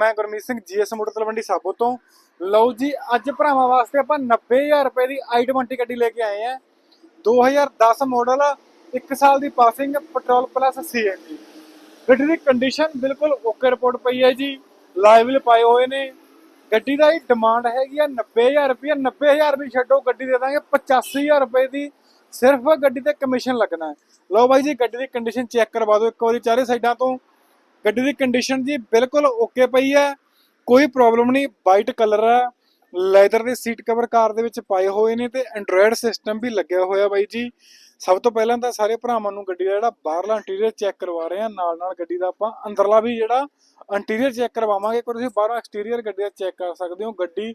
ਮੈਂ Gurmeet Singh GS motor Talwandi Sabo ਤੋਂ। ਲਓ ਜੀ, ਅੱਜ ਭਰਾਵਾਂ ਵਾਸਤੇ ਆਪਾਂ 90000 ਰੁਪਏ ਦੀ i20 ਗੱਡੀ ਲੈ ਕੇ ਆਏ ਆ। 2010 ਮਾਡਲ 1 ਸਾਲ ਦੀ ਪਾਸਿੰਗ ਪੈਟਰੋਲ ਪਲੱਸ ਸੀਐਨਜੀ ਗੱਡੀ ਦੀ ਕੰਡੀਸ਼ਨ ਬਿਲਕੁਲ ਓਕੇ ਰਿਪੋਰਟ ਪਈ ਹੈ ਜੀ। ਲਾਈਵਲ ਪਾਏ ਹੋਏ ਨੇ। ਗੱਡੀ ਦਾ ਹੀ ਡਿਮਾਂਡ ਹੈਗੀ ਆ 90000 ਰੁਪਏ। 90000 ਵੀ ਛੱਡੋ, ਗੱਡੀ ਦੇ ਦਾਂਗੇ 85000 ਰੁਪਏ ਦੀ। ਸਿਰਫ ਗੱਡੀ ਤੇ ਕਮਿਸ਼ਨ ਲੱਗਣਾ ਲਓ ਬਾਈ ਜੀ, ਗੱਡੀ ਦੀ ਕੰਡੀਸ਼ਨ ਚੈੱਕ ਕਰਵਾ ਦਿਓ ਇੱਕ ਵਾਰੀ ਚਾਰੇ ਸਾਈਡਾਂ ਤੋਂ। ਗੱਡੀ ਦੀ ਕੰਡੀਸ਼ਨ ਜੀ ਬਿਲਕੁਲ ਓਕੇ ਪਈ ਹੈ। ਕੋਈ ਪ੍ਰੋਬਲਮ ਨਹੀਂ ਵਾਈਟ ਕਲਰ ਹੈ। ਲੈਦਰ ਦੇ ਸੀਟ ਕਵਰ ਕਾਰ ਦੇ ਵਿੱਚ ਪਾਏ ਹੋਏ ਨੇ ਤੇ ਐਂਡਰੋਇਡ ਸਿਸਟਮ ਵੀ ਲੱਗਿਆ ਹੋਇਆ ਬਾਈ ਜੀ। ਸਭ ਤੋਂ ਪਹਿਲਾਂ ਤਾਂ ਸਾਰੇ ਭਰਾਵਾਂ ਨੂੰ ਗੱਡੀ ਦਾ ਜਿਹੜਾ ਬਾਹਰਲਾ ਇੰਟੀਰੀਅਰ ਚੈੱਕ ਕਰਵਾ ਰਹੇ ਆ ਨਾਲ ਨਾਲ ਗੱਡੀ ਦਾ ਆਪਾਂ ਅੰਦਰਲਾ ਵੀ ਜਿਹੜਾ ਇੰਟੀਰੀਅਰ ਚੈੱਕ ਕਰਵਾਵਾਂਗੇ। ਪਰ ਤੁਸੀਂ ਬਾਹਰੋਂ ਐਕਸਟੀਰੀਅਰ ਗੱਡੀ ਦਾ ਚੈੱਕ ਕਰ ਸਕਦੇ ਹੋ। ਗੱਡੀ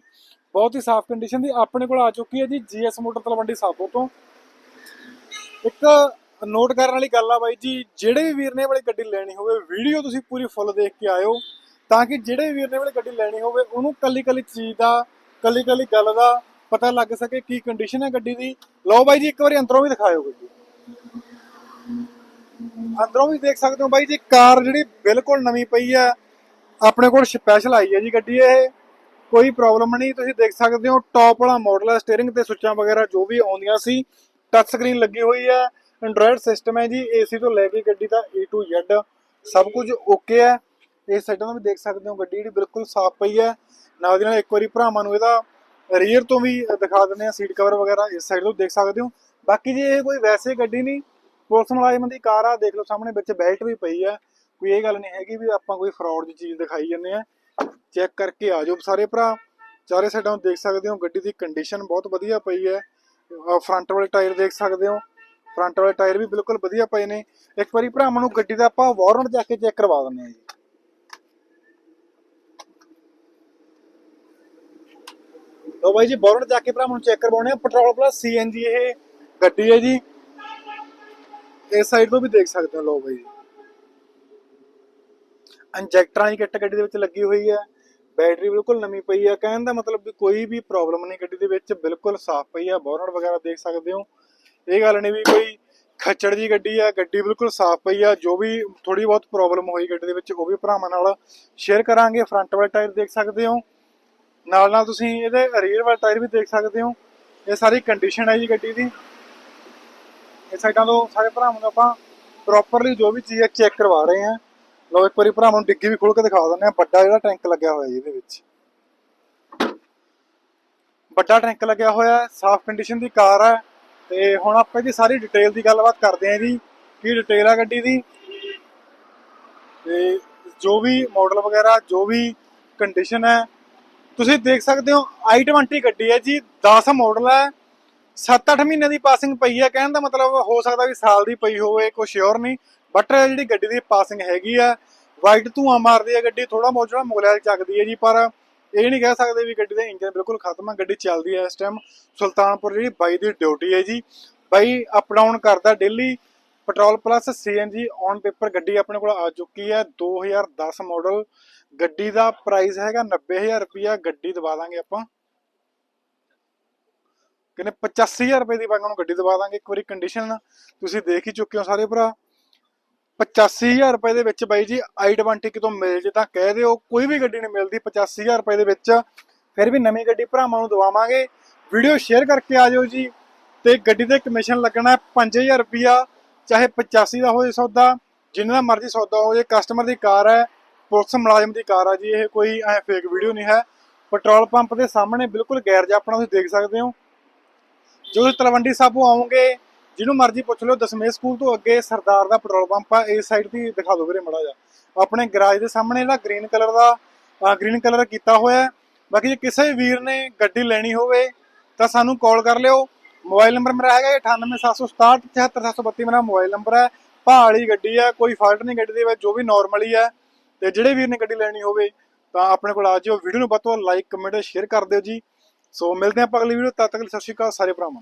ਬਹੁਤ ਹੀ ਸਾਫ਼ ਕੰਡੀਸ਼ਨ ਦੀ ਆਪਣੇ ਕੋਲ ਆ ਚੁੱਕੀ ਹੈ ਜੀ। ਜੀਐਸ ਮੋਟਰ ਤਲਵੰਡੀ ਸਾਬੋ ਤੋਂ। ਇੱਕ ਨੋਟ ਕਰਨ ਵਾਲੀ ਗੱਲ ਆ ਬਾਈ ਜੀ, ਜਿਹੜੇ ਵੀ ਵੀਰ ਨੇ ਵਾਲੀ ਗੱਡੀ ਲੈਣੀ ਹੋਵੇ ਵੀਡੀਓ ਤੁਸੀਂ ਪੂਰੀ ਫੁੱਲ ਦੇਖ ਕੇ ਆਇਓ, ਤਾਂ ਕਿ ਜਿਹੜੇ ਵੀ ਵੀਰ ਨੇ ਵਾਲੀ ਗੱਡੀ ਲੈਣੀ ਹੋਵੇ, ਉਹਨੂੰ ਕੱਲੀ ਕੱਲੀ ਚੀਜ਼ ਦਾ ਕੱਲੀ ਕੱਲੀ ਗੱਲ ਦਾ ਪਤਾ ਲੱਗ ਸਕੇ ਕੀ ਕੰਡੀਸ਼ਨ ਹੈ ਗੱਡੀ ਦੀ। ਲਓ ਬਾਈ ਜੀ, ਇੱਕ ਵਾਰੀ ਅੰਦਰੋਂ ਵੀ ਦਿਖਾਇਓ ਗੱਡੀ। ਅੰਦਰੋਂ ਵੀ ਦੇਖ ਸਕਦੇ ਹੋ ਬਾਈ ਜੀ, ਕਾਰ ਜਿਹੜੀ ਬਿਲਕੁਲ ਨਵੀਂ ਪਈ ਹੈ। ਆਪਣੇ ਕੋਲ ਸਪੈਸ਼ਲ ਆਈ ਹੈ ਜੀ ਗੱਡੀ ਇਹ। ਕੋਈ ਪ੍ਰੋਬਲਮ ਨਹੀਂ, ਤੁਸੀਂ ਦੇਖ ਸਕਦੇ ਹੋ ਟੌਪ ਵਾਲਾ ਮਾਡਲ ਹੈ ਸਟੀਅਰਿੰਗ ਤੇ ਸੁੱਚਾਂ ਵਗੈਰਾ ਜੋ ਵੀ ਆਉਂਦੀਆਂ ਸੀ ਟੱਚ ਸਕਰੀਨ ਲੱਗੀ ਹੋਈ ਹੈ। ਐਂਡਰੋਇਡ ਸਿਸਟਮ ਹੈ ਜੀ ਏਸੀ ਤੋਂ ਲੈ ਕੇ ਗੱਡੀ ਦਾ A to Z, ਸਭ ਕੁਝ ਓਕੇ ਹੈ। ਇਸ ਸਾਈਡਾਂ ਤੋਂ ਵੀ ਦੇਖ ਸਕਦੇ ਹੋ, ਗੱਡੀ ਜਿਹੜੀ ਬਿਲਕੁਲ ਸਾਫ਼ ਪਈ ਹੈ। ਨਾਲ ਦੀ ਨਾਲ ਇੱਕ ਵਾਰੀ ਭਰਾਵਾਂ ਨੂੰ ਇਹਦਾ ਰੀਅਰ ਤੋਂ ਵੀ ਦਿਖਾ ਦਿੰਦੇ ਆ ਸੀਟ ਕਵਰ ਵਗੈਰਾ, ਇਸ ਸਾਈਡ ਤੋਂ ਦੇਖ ਸਕਦੇ ਹੋ। ਬਾਕੀ ਜੀ ਇਹ ਕੋਈ ਵੈਸੇ ਗੱਡੀ ਨਹੀਂ, ਪੁਲਿਸ ਮੁਲਾਜ਼ਮ ਦੀ ਕਾਰ ਆ, ਦੇਖ ਲਓ ਸਾਹਮਣੇ ਵਿੱਚ ਬੈਲਟ ਵੀ ਪਈ ਹੈ। ਕੋਈ ਇਹ ਗੱਲ ਨਹੀਂ ਹੈਗੀ ਵੀ ਆਪਾਂ ਕੋਈ ਫਰਾਡ ਦੀ ਚੀਜ਼ ਦਿਖਾਈ ਜਾਂਦੇ ਆ ਚੈੱਕ ਕਰਕੇ ਆ ਜਾਓ ਸਾਰੇ ਭਰਾ। ਚਾਰੇ ਸਾਈਡਾਂ ਤੋਂ ਦੇਖ ਸਕਦੇ ਹੋ, ਗੱਡੀ ਦੀ ਕੰਡੀਸ਼ਨ ਬਹੁਤ ਵਧੀਆ ਪਈ ਹੈ। ਫਰੰਟ ਵਾਲੇ ਟਾਇਰ ਦੇਖ ਸਕਦੇ ਹੋ। ਫਰੰਟ ਵਾਲੇ ਟਾਇਰ ਵੀ ਬਿਲਕੁਲ ਵਧੀਆ ਪਏ ਨੇ। ਇੱਕ ਵਾਰੀ ਭਰਾਵਾਂ ਨੂੰ ਗੱਡੀ ਦਾ ਆਪਾਂ ਵਾਰੰਟ ਜਾ ਕੇ ਚੈੱਕ ਕਰਵਾ ਦਿੰਦੇ ਆ ਜੀ। ਲੋ ਬਾਈ ਜੀ, ਵਾਰੰਟ ਜਾ ਕੇ ਭਰਾਵਾਂ ਨੂੰ ਚੈੱਕ ਕਰਵਾਉਣੇ ਆ ਪੈਟਰੋਲ ਪਲੱਸ ਸੀਐਨਜੀ ਇਹ ਗੱਡੀ ਹੈ ਜੀ। ਇਸ ਸਾਈਡ ਤੋਂ ਵੀ ਦੇਖ ਸਕਦੇ ਹੋ ਲੋ ਬਾਈ ਜੀ। ਇੰਜੈਕਟਰਾਂ ਦੀ ਕਿੱਟ ਗੱਡੀ ਦੇ ਵਿੱਚ ਲੱਗੀ ਹੋਈ ਹੈ। ਬੈਟਰੀ ਬਿਲਕੁਲ ਨਵੀਂ ਪਈ ਹੈ। ਕਹਿਣ ਦਾ ਮਤਲਬ ਵੀ ਕੋਈ ਵੀ ਪ੍ਰੋਬਲਮ ਨਹੀਂ ਗੱਡੀ ਦੇ ਵਿੱਚ। ਬਿਲਕੁਲ ਸਾਫ਼ ਪਈ ਹੈ। ਬੋਨਟ ਵਗੈਰਾ ਦੇਖ ਸਕਦੇ ਹੋ। ਇਹ ਗੱਲ ਨਹੀਂ ਵੀ ਕੋਈ ਖੱਚੜ ਜੀ ਗੱਡੀ ਹੈ ਗੱਡੀ ਬਿਲਕੁਲ ਸਾਫ਼ ਪਈ ਆ, ਜੋ ਵੀ ਥੋੜੀ ਬਹੁਤ ਪ੍ਰੋਬਲਮ ਹੋਈ ਗੱਡੀ ਦੇ ਵਿੱਚ, ਉਹ ਵੀ ਭਰਾਵਾਂ ਨਾਲ ਸ਼ੇਅਰ ਕਰਾਂਗੇ ਫਰੰਟ ਵਾਲੇ ਟਾਇਰ ਦੇਖ ਸਕਦੇ ਹੋ। ਨਾਲ ਨਾਲ ਤੁਸੀਂ ਇਹਦੇ ਰੀਅਰ ਵਾਲੇ ਟਾਇਰ ਵੀ ਦੇਖ ਸਕਦੇ ਹੋ। ਇਹ ਸਾਰੀ ਕੰਡੀਸ਼ਨ ਹੈ ਜੀ ਗੱਡੀ ਦੀ। ਇਹ ਸਾਈਡਾਂ ਤੋਂ ਸਾਰੇ ਭਰਾਵਾਂ ਨੂੰ ਆਪਾਂ ਪ੍ਰੋਪਰਲੀ ਜੋ ਵੀ ਚੀਜ਼ ਹੈ ਚੈੱਕ ਕਰਵਾ ਰਹੇ ਹਾਂ। ਲਓ, ਇੱਕ ਵਾਰੀ ਭਰਾਵਾਂ ਨੂੰ ਡਿੱਗੀ ਵੀ ਖੋਲ ਕੇ ਦਿਖਾ ਦਿੰਦੇ ਆ ਵੱਡਾ ਜਿਹੜਾ ਟੈਂਕ ਲੱਗਿਆ ਹੋਇਆ ਜੀ ਇਹਦੇ ਵਿੱਚ। ਵੱਡਾ ਟੈਂਕ ਲੱਗਿਆ ਹੋਇਆ, ਸਾਫ਼ ਕੰਡੀਸ਼ਨ ਦੀ ਕਾਰ ਹੈ ਤੇ ਹੁਣ ਆਪਾਂ ਜੀ ਸਾਰੀ ਡਿਟੇਲ ਦੀ ਗੱਲਬਾਤ ਕਰਦੇ ਹਾਂ ਜੀ, ਕੀ ਡਿਟੇਲ ਆ ਗੱਡੀ ਦੀ। ਤੇ ਜੋ ਵੀ ਮਾਡਲ ਵਗੈਰਾ, ਜੋ ਵੀ ਕੰਡੀਸ਼ਨ ਹੈ, ਤੁਸੀਂ ਦੇਖ ਸਕਦੇ ਹੋ i20 ਗੱਡੀ ਹੈ ਜੀ 10 ਮਾਡਲ ਹੈ 7-8 ਮਹੀਨੇ ਦੀ ਪਾਸਿੰਗ ਪਈ ਹੈ, ਕਹਿਣ ਦਾ ਮਤਲਬ ਹੋ ਸਕਦਾ ਵੀ ਸਾਲ ਦੀ ਪਈ ਹੋਵੇ, ਕੋਈ ਸ਼ੋਰ ਨਹੀਂ ਬਟ ਜਿਹੜੀ ਗੱਡੀ ਦੀ ਪਾਸਿੰਗ ਹੈਗੀ ਆ ਵਾਈਟ ਧੂਆਂ ਮਾਰਦੀ ਹੈ ਗੱਡੀ ਥੋੜਾ ਬਹੁਤ ਜਿਹੜਾ ਮੋਬਾਈਲ ਚੱਕਦੀ ਹੈ ਜੀ, ਪਰ ਇਹ ਨਹੀਂ ਕਹਿ ਸਕਦੇ ਵੀ ਗੱਡੀ ਦਾ ਇੰਜਨ ਬਿਲਕੁਲ ਖਤਮ ਹੈ ਗੱਡੀ ਚੱਲਦੀ ਹੈ ਇਸ ਟਾਈਮ ਸੁਲਤਾਨਪੁਰ ਜਿਹੜੀ ਬਾਈ ਦੀ ਡਿਊਟੀ ਹੈ ਜੀ। ਬਾਈ ਅਪ ਡਾਊਨ ਕਰਦਾ daily petrol plus CNG on paper ਗੱਡੀ ਆਪਣੇ ਕੋਲ ਆ ਚੁੱਕੀ ਹੈ 2010 ਮਾਡਲ ਗੱਡੀ ਦਾ ਪ੍ਰਾਈਸ ਹੈਗਾ 90000 ਰੁਪਿਆ ਗੱਡੀ ਦਵਾ ਦਾਂਗੇ ਆਪਾਂ। ਕਿਨੇ? 85000 ਰੁਪਏ ਦੀ ਵਾਂਗਾਂ ਨੂੰ ਗੱਡੀ ਦਵਾ ਦਾਂਗੇ, ਇੱਕ ਵਾਰੀ ਕੰਡੀਸ਼ਨ ਤੁਸੀਂ ਦੇਖ ਹੀ ਚੁੱਕੇ ਹੋ ਸਾਰੇ ਭਰਾ। 85000 ਰੁਪਏ ਦੇ ਵਿੱਚ ਬਾਈ ਜੀ i20 ਕਿਤੋਂ ਮਿਲ ਜੇ ਤਾਂ ਕਹਿ ਦਿਓ, ਕੋਈ ਵੀ ਗੱਡੀ ਨਹੀਂ ਮਿਲਦੀ 85000 ਰੁਪਏ ਦੇ ਵਿੱਚ। ਫਿਰ ਵੀ ਨਵੀਂ ਗੱਡੀ ਭਰਾਵਾਂ ਨੂੰ ਦਵਾਵਾਂਗੇ। ਵੀਡੀਓ ਸ਼ੇਅਰ ਕਰਕੇ ਆ ਜਾਓ ਜੀ। ਤੇ ਗੱਡੀ ਤੇ ਕਮਿਸ਼ਨ ਲੱਗਣਾ ਹੈ 5000 ਰੁਪਿਆ ਚਾਹੇ 85 ਦਾ ਹੋਵੇ ਸੌਦਾ, ਜਿੰਨਾ ਦਾ ਮਰਜ਼ੀ ਸੌਦਾ ਹੋ ਜੇ ਕਸਟਮਰ ਦੀ ਕਾਰ ਹੈ, ਪੁਲਿਸ ਮੁਲਾਜ਼ਮ ਦੀ ਕਾਰ ਆ ਜੀ, ਇਹ ਕੋਈ ਐ ਫੇਕ ਵੀਡੀਓ ਨਹੀਂ ਹੈ। ਪੈਟਰੋਲ ਪੰਪ ਦੇ ਸਾਹਮਣੇ ਬਿਲਕੁਲ ਗੈਰਜ ਆਪਣਾ ਤੁਸੀਂ ਦੇਖ ਸਕਦੇ ਹੋ। ਜੋ ਤੁਸੀਂ ਤਲਵੰਡੀ ਸਾਬੋ ਆਉਂਗੇ। ਜਿਹਨੂੰ ਮਰਜ਼ੀ ਪੁੱਛ ਲਓ ਦਸਮੇਸ਼ ਸਕੂਲ ਤੋਂ ਅੱਗੇ ਸਰਦਾਰ ਦਾ ਪੈਟਰੋਲ ਪੰਪ ਆ, ਇਸ ਸਾਈਡ ਦੀ ਦਿਖਾ ਦਿਓ ਵੀਰੇ ਮੜਾ ਜਾ ਆਪਣੇ ਗਰਾਜ ਦੇ ਸਾਹਮਣੇ ਜਿਹੜਾ ਗ੍ਰੀਨ ਕਲਰ ਦਾ ਗ੍ਰੀਨ ਕਲਰ ਕੀਤਾ ਹੋਇਆ ਬਾਕੀ ਜੇ ਕਿਸੇ ਵੀਰ ਨੇ ਗੱਡੀ ਲੈਣੀ ਹੋਵੇ, ਤਾਂ ਸਾਨੂੰ ਕਾਲ ਕਰ ਲਿਓ। ਮੋਬਾਈਲ ਨੰਬਰ ਮੇਰਾ ਹੈਗਾ 98767 74732 ਮੇਰਾ ਮੋਬਾਈਲ ਨੰਬਰ ਹੈ। ਭਾਲੀ ਗੱਡੀ ਹੈ, ਕੋਈ ਫਾਲਟ ਨਹੀਂ ਗੱਡੀ ਦੇ ਵਿੱਚ, ਜੋ ਵੀ ਨਾਰਮਲੀ ਹੈ। ਤੇ ਜਿਹੜੇ ਵੀਰ ਨੇ ਗੱਡੀ ਲੈਣੀ ਹੋਵੇ, ਤਾਂ ਆਪਣੇ ਕੋਲ ਆ ਜਿਓ। ਵੀਡੀਓ ਨੂੰ ਵੱਧ ਤੋਂ ਵੱਧ ਲਾਈਕ ਕਮੈਂਟ ਸ਼ੇਅਰ ਕਰ ਦਿਓ ਜੀ। ਸੋ ਮਿਲਦੇ ਹਾਂ ਆਪਾਂ ਅਗਲੀ ਵੀਡੀਓ ਤਦ ਤੱਕ ਸਤਿ ਸ਼੍ਰੀ ਅਕਾਲ ਸਾਰੇ ਭਰਾਵਾਂ।